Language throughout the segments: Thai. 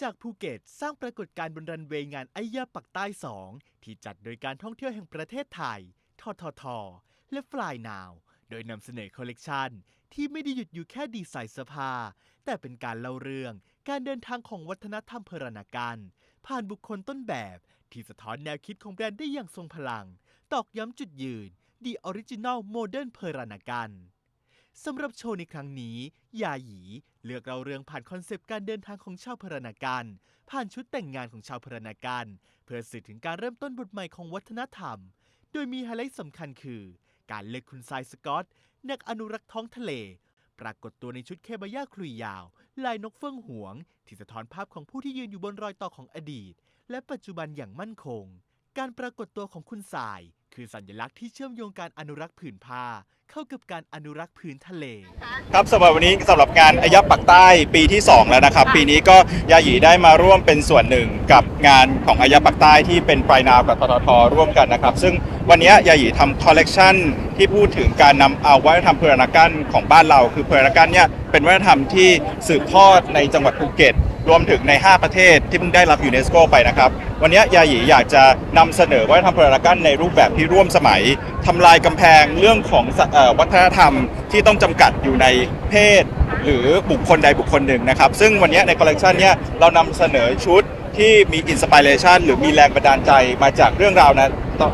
จากภูเก็ตสร้างปรากฏการณ์บนรันเวย์งานไอยาปักใต้ 2 ที่จัดโดยการท่องเที่ยวแห่งประเทศไทย ททท และฟลายนาว โดยนำเสนอคอลเลกชันที่ไม่ได้หยุดอยู่แค่ดีไซน์เสื้อผ้าแต่เป็นการเล่าเรื่องการเดินทางของวัฒนธรรมเพรณกัน ผ่านบุคคลต้นแบบ ที่สะท้อนแนวคิดของแบรนด์ได้อย่างทรงพลัง ตอกย้ำจุดยืน The Original Modern เพรณกันสำหรับโชว์ในครั้งนี้ ยาหยี เลือกเราเรื่องผ่านคอนเซปต์การเดินทางของชาวพรณกันผ่านชุดแต่งงานของชาวพรณกันเพื่อสื่อถึงการเริ่มต้นบทใหม่ของวัฒนธรรม โดยมีไฮไลท์สำคัญคือ การเลือกคุณทรายสกอตนักอนุรักษ์ท้องทะเล ปรากฏตัวในชุดเคบายาคลุยยาว ลายนกเฟื่องหวง ที่สะท้อนภาพของผู้ที่ยืนอยู่บนรอยต่อของอดีต และปัจจุบันอย่างมั่นคง การปรากฏตัวของคุณสาย คือสัญลักษณ์ที่เชื่อมโยงการอนุรักษ์ผืนผ้าเข้ากับการอนุรักษ์พื้นทะเล ครับสำหรับวันนี้สำหรับงานอายับปักใต้ปีที่ 2 แล้วนะครับ ปีนี้ก็ยาหยีได้มาร่วมเป็นส่วนหนึ่งกับงานของอายับปักใต้ที่เป็นปลายนาวกับทททร่วมกันนะครับ ซึ่งวันนี้ยาหยีทำคอลเลกชันที่พูดถึงการนำเอาวัฒนธรรมเพลนากันของบ้านเรา คือเพลนากันเนี่ยเป็นวัฒนธรรมที่สืบทอดในจังหวัดภูเก็ต รวมถึงใน 5 ประเทศที่เพิ่งได้รับยูเนสโกไปนะครับ วันนี้ยาหยีอยากจะนำเสนอวัฒนธรรมเพลนากันในรูปแบบที่ร่วมสมัยทำลายกำแพงเรื่องของวัฒนธรรมที่ต้องจำกัดอยู่ในเพศ หรือบุคคลใดบุคคลหนึ่งนะครับ ซึ่งวันนี้ในคอลเลกชันเนี้ยเรานำเสนอชุดที่มีอินสปิเรชันหรือมีแรงบันดาลใจมาจากเรื่องราวนะ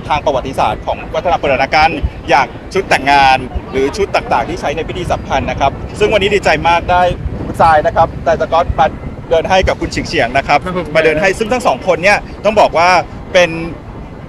ทางประวัติศาสตร์ของวัฒนธรรมเพลนากันอย่างชุดแต่งงาน หรือชุดต่างๆ ที่ใช้ในพิธีสำคัญนะครับ ซึ่งวันนี้ดีใจมากได้คุณทรายนะครับแต่สกอตมา เดินให้กับคุณฉิงเฉียงนะครับ มาเดินให้ซึ่งทั้งสองคนเนี่ยต้องบอกว่าเป็น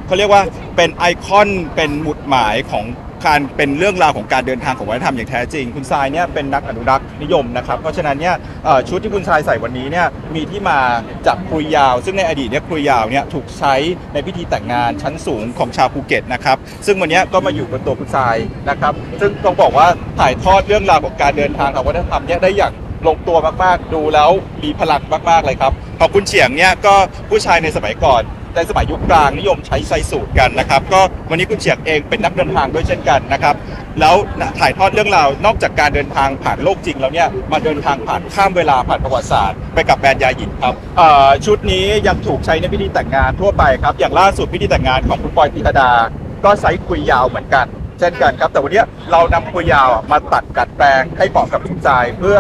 เขาเรียกว่าเป็นไอคอนเป็นหมุดหมายของการเป็นเรื่องราวของการเดินทางของวัฒนธรรมอย่างแท้จริง คุณทรายเนี่ยเป็นนักอนุรักษ์นิยมนะครับ เพราะฉะนั้นเนี่ยเอ่อชุดที่คุณทรายใส่วันนี้เนี่ยมีที่มาจากคุยยาว ซึ่งในอดีตเนี่ยคุยยาวเนี่ยถูกใช้ในพิธีแต่งงานชั้นสูงของชาวภูเก็ตนะครับ ซึ่งวันนี้ก็มาอยู่บนตัวคุณทรายนะครับ ซึ่งต้องบอกว่าถ่ายทอดเรื่องราวของการเดินทางของวัฒนธรรมเนี่ยได้อย่าง ลงตัวมากๆ ดูแล้วมีพลังมากๆเลยครับขอบคุณเฉียงเนี่ยก็ผู้ชายในสมัยก่อนในสมัยยุคกลางนิยมใช้ไซสูตรกันนะครับ ก็วันนี้คุณเฉียงเองเป็นนักเดินทางด้วยเช่นกันนะครับ แล้วถ่ายทอดเรื่องราวนอกจากการเดินทางผ่านโลกจริงแล้วเนี่ยมาเดินทางผ่านข้ามเวลาผ่านประวัติศาสตร์ไปกับแบรนด์ยาหยินครับชุดนี้ยังถูกใช้ในพิธีแต่งงานทั่วไปครับ อย่างล่าสุดพิธีแต่งงานของคุณปอยตีธดาก็ใช้คุยยาวเหมือนกัน เช่นกันครับ แต่วันนี้เรานำคุยยาวมาตัดกัดแปลงให้เหมาะกับทุกใจเพื่อ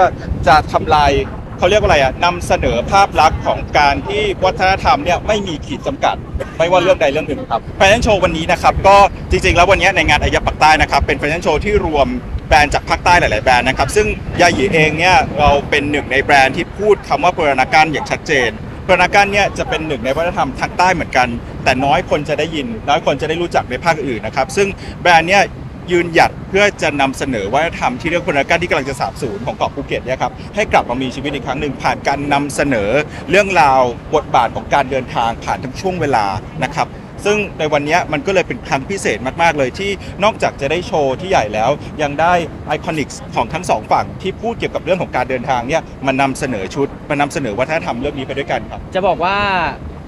จะทำลายเขาเรียกว่าอะไรอะนำเสนอภาพลักษณ์ของการที่วัฒนธรรมเนี่ยไม่มีขีดจำกัด ไม่ว่าเรื่องใดเรื่องหนึ่งครับแฟชั่นโชว์วันนี้นะครับก็จริงๆ แล้ววันนี้ในงานอายะปักใต้นะครับเป็นแฟชั่นโชว์ที่รวมแบรนด์จากภาคใต้หลายๆแบรนด์นะครับซึ่งยาหยีเองเนี่ยเราเป็นหนึ่งในแบรนด์ที่พูดคำว่าเปรนากันอย่างชัดเจน พรนากันเนี่ยจะเป็นหนึ่งในวัฒนธรรมทางใต้เหมือนกัน แต่น้อยคนจะได้ยิน น้อยคนจะได้รู้จักในภาคอื่นนะครับ ซึ่งแบรนด์เนี่ยยืนหยัดเพื่อจะนำเสนอวัฒนธรรมที่เรียกว่าเพนักันที่กำลังจะสาบสูญของเกาะภูเก็ตเนี่ยครับให้กลับมามีชีวิตอีกครั้งหนึ่งผ่านการนำเสนอเรื่องราวบทบาทของการเดินทางผ่านทั้งช่วงเวลานะครับ ซึ่งในวันนี้มันก็เลยเป็นครั้งพิเศษมาก ๆ เลยที่นอกจากจะได้โชว์ที่ใหญ่แล้ว ยังได้ไอคอนิกส์ของทั้งสองฝั่งที่พูดเกี่ยวกับเรื่องของการเดินทางเนี่ยมานำเสนอชุดมานำเสนอวัฒนธรรมเรื่องนี้ไปด้วยกันครับ จะบอกว่า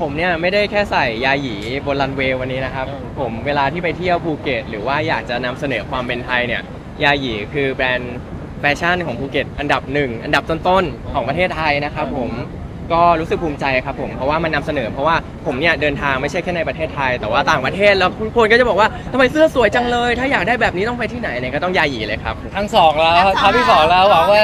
ผมเนี่ยไม่ได้แค่ใส่ยาหยีบนรันเวย์วันนี้นะครับ ผมเวลาที่ไปเที่ยวภูเก็ตหรือว่าอยากจะนำเสนอความเป็นไทยเนี่ยยาหยีคือแบรนด์แฟชั่นของภูเก็ตอันดับหนึ่งอันดับต้นๆของประเทศไทยนะครับผม ก็รู้สึกภูมิใจครับผมเพราะว่ามันนำเสนอเพราะว่าผมเนี่ยเดินทางไม่ใช่แค่ในประเทศไทย แต่ว่าต่างประเทศแล้วทุกคนก็จะบอกว่าทำไมเสื้อสวยจังเลย ถ้าอยากได้แบบนี้ต้องไปที่ไหนเนี่ยก็ต้องยาหยีเลยครับ ทั้งสองแล้วครั้งที่สองแล้วหวังว่า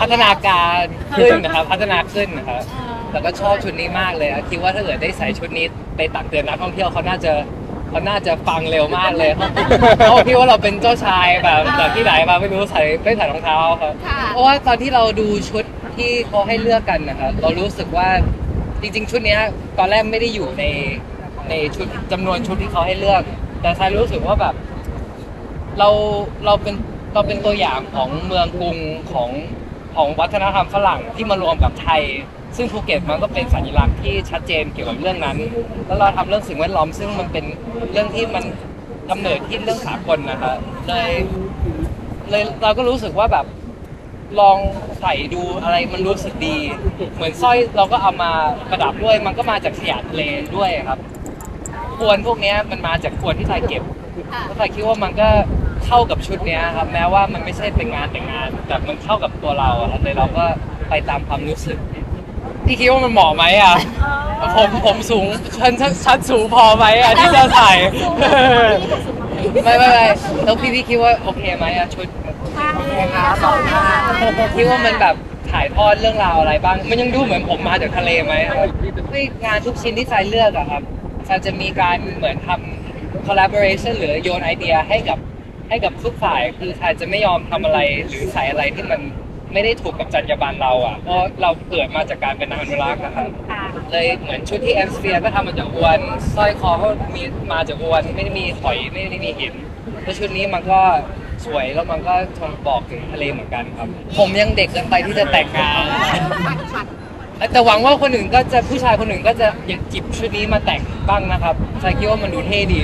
พัฒนาการขึ้นนะครับพัฒนาขึ้นนะครับแต่ก็ชอบชุดนี้มากเลยอะคิดว่าถ้าเกิดได้ใส่ชุดนี้ไปตักเตือนนักท่องเที่ยวเขาน่าจะเขาน่าจะฟังเร็วมากเลยเขาคิดว่าเราเป็นเจ้าชายแบบแบบที่ไหนมาไม่รู้ใส่ไม่ใส่รองเท้าครับ ค่ะ เพราะว่าตอนที่เราดูชุด ที่เขาให้เลือกกันนะครับเรารู้สึกว่าจริง ๆ ชุดเนี้ยตอนแรกไม่ได้อยู่ในในชุดจำนวนชุดที่เขาให้เลือก แต่ทรายรู้สึกว่าแบบ เราเราเป็นเราเป็นตัวอย่างของเมืองกรุงของของวัฒนธรรมฝรั่งที่มารวมกับไทย ซึ่งภูเก็ตมันก็เป็นสัญลักษณ์ที่ชัดเจนเกี่ยวกับเรื่องนั้น แล้วเราทำเรื่องสิ่งแวดล้อมซึ่งมันเป็นเรื่องที่มันกำเนิดที่เรื่องสากลนะครับเลยเลยเราก็รู้สึกว่าแบบ ลองใส่ดูอะไรมันรู้สึกดี เหมือนสร้อยเราก็เอามาประดับด้วย มันก็มาจากขยะทะเลด้วยครับควนพวกเนี้ยมันมาจากควนที่ไทยเก็บค่ะก็ใส่คิดว่ามันก็เข้ากับชุดเนี้ยครับแม้ว่ามันไม่ใช่เป็นงานแต่งงาน แต่มันเข้ากับตัวเราอะครับเลยเราก็ไปตามความรู้สึกพี่คิดว่ามันเหมาะไหมอะผมผมสูงชั้นชั้นชั้นสูงพอไหมอะที่จะใส่ไม่ไม่ไม่แล้วพี่พี่คิดว่าโอเคไหมอะชุด คิดว่ามันแบบถ่ายทอดเรื่องราวอะไรบ้าง มันยังดูเหมือนผมมาจากทะเลไหมครับเฮ้ยงานทุกชิ้นที่ทรายเลือกอะครับทรายจะมีการเหมือนทำ collaboration หรือโยนไอเดียให้กับให้กับทุกฝ่ายคือทรายจะไม่ยอมทำอะไรหรือใส่อะไรที่มันไม่ได้ถูกกับจรรยาบรรณเราอะ เพราะเราเกิดมาจากการเป็นนักอนุรักษ์นะครับเลยเหมือนชุดที่แอมสเฟียร์ก็ทำมาจากอวนสร้อยคอก็มีมาจากอวนไม่ได้มีหอยไม่ได้มีหินแล้วชุดนี้มันก็ สวยแล้วมันก็ทงบอกถึงทะเลเหมือนกันครับ ผมยังเด็กเกินไปที่จะแต่งงาน แต่หวังว่าคนอื่นก็จะผู้ชายคนอื่นก็จะอยากจิบชุดนี้มาแต่งบ้างนะครับชายคิดว่ามันดูเท่ดี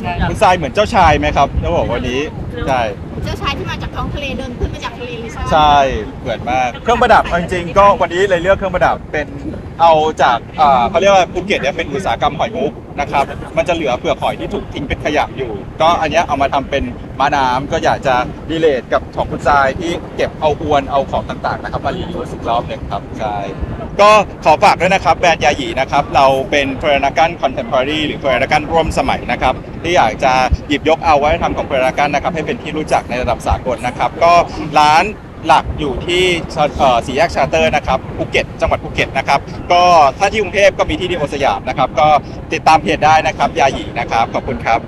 ใช่ คุณทรายเหมือนเจ้าชายไหมครับต้องบอกวันนี้ ใช่ เจ้าชายที่มาจากท้องทะเลเดินขึ้นมาจากทะเลเลยใช่ไหมใช่เหมือนมากเครื่องประดับเอาจริงๆก็วันนี้เลยเลือกเครื่องประดับเป็นเอาจากอ่าเขาเรียกว่าภูเก็ตเนี่ยเป็นอุตสาหกรรมหอยมุกนะครับมันจะเหลือเปลือกหอยที่ถูกทิ้งเป็นขยะอยู่ ก็อันเนี้ยเอามาทำเป็นม้าน้ำก็อยากจะรีเลทกับของคุณทรายที่เก็บเอาอวนเอาของต่างๆนะครับมารีวิวสิกรอบหนึ่งครับใช่ ก็ขอฝากด้วยนะครับแบรนด์ยาหยีนะครับ เราเป็นเพลนากันคอนเทมพอรีหรือเพลนากันร่วมสมัยนะครับ ที่อยากจะหยิบยกเอาวัฒนธรรมของเพลนากันนะครับ ให้เป็นที่รู้จักในระดับสากลนะครับ ก็ร้านหลักอยู่ที่สี่แยกชาเตอร์นะครับภูเก็ตจังหวัดภูเก็ตนะครับก็ถ้าที่กรุงเทพก็มีที่ดีโอสยามนะครับ ก็ติดตามเพจได้นะครับยาหยีนะครับ ขอบคุณครับ